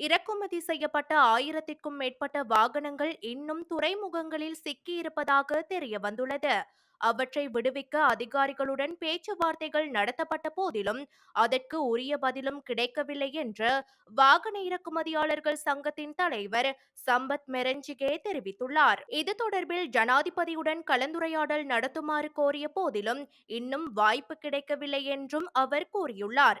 இறக்குமதி செய்யப்பட்ட ஆயிரத்திற்கும் மேற்பட்ட வாகனங்கள் இன்னும் துறைமுகங்களில் சிக்கியிருப்பதாக தெரிய வந்துள்ளது. அவற்றை விடுவிக்க அதிகாரிகளுடன் பேச்சுவார்த்தைகள் நடத்தப்பட்ட போதிலும் அதற்கு உரிய பதிலும் கிடைக்கவில்லை என்று வாகன இறக்குமதியாளர்கள் சங்கத்தின் தலைவர் சம்பத் மெரஞ்சிகே தெரிவித்துள்ளார். இது தொடர்பில் ஜனாதிபதியுடன் கலந்துரையாடல் நடத்துமாறு கோரிய போதிலும் இன்னும் வாய்ப்பு கிடைக்கவில்லை என்றும் அவர் கூறியுள்ளார்.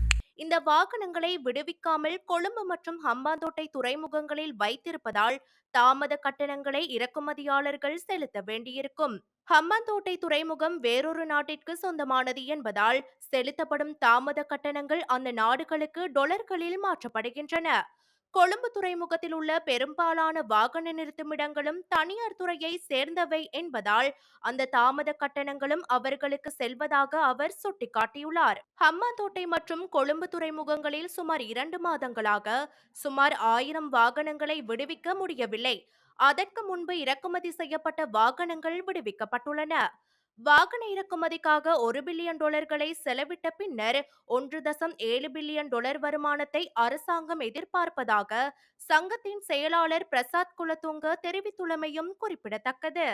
இந்த வாகனங்களை விடுவிக்காமல் கொழும்பு மற்றும் ஹம்பாந்தோட்டை துறைமுகங்களில் வைத்திருப்பதால் தாமத கட்டணங்களை இறக்குமதியாளர்கள் செலுத்த வேண்டியிருக்கும். ஹம்பாந்தோட்டை துறைமுகம் வேறொரு நாட்டிற்கு சொந்தமானது என்பதால் செலுத்தப்படும் தாமத கட்டணங்கள் அந்த நாடுகளுக்கு டொலர்களில் மாற்றப்படுகின்றன. கொழும்பு துறைமுகத்தில் உள்ள பெரும்பாலான வாகன நிறுத்துமிடங்களும் தனியார் துறையை சேர்ந்தவை என்பதால் அந்த தாமத கட்டணங்களும் அவர்களுக்கு செல்வதாக அவர் சுட்டிக்காட்டியுள்ளார். ஹம்மாந்தோட்டை மற்றும் கொழும்பு துறைமுகங்களில் சுமார் இரண்டு மாதங்களாக சுமார் ஆயிரம் வாகனங்களை விடுவிக்க முடியவில்லை. அதற்கு முன்பு இறக்குமதி செய்யப்பட்ட வாகனங்கள் விடுவிக்கப்பட்டுள்ளன. வாகன இறக்குமதிக்காக ஒரு பில்லியன் டாலர்களை செலவிட்ட பின்னர் ஒன்று தசம் ஏழு பில்லியன் டாலர் வருமானத்தை அரசாங்கம் எதிர்பார்ப்பதாக சங்கத்தின் செயலாளர் பிரசாத் குலதுங்க தெரிவித்துள்ளமையும் குறிப்பிடத்தக்கது.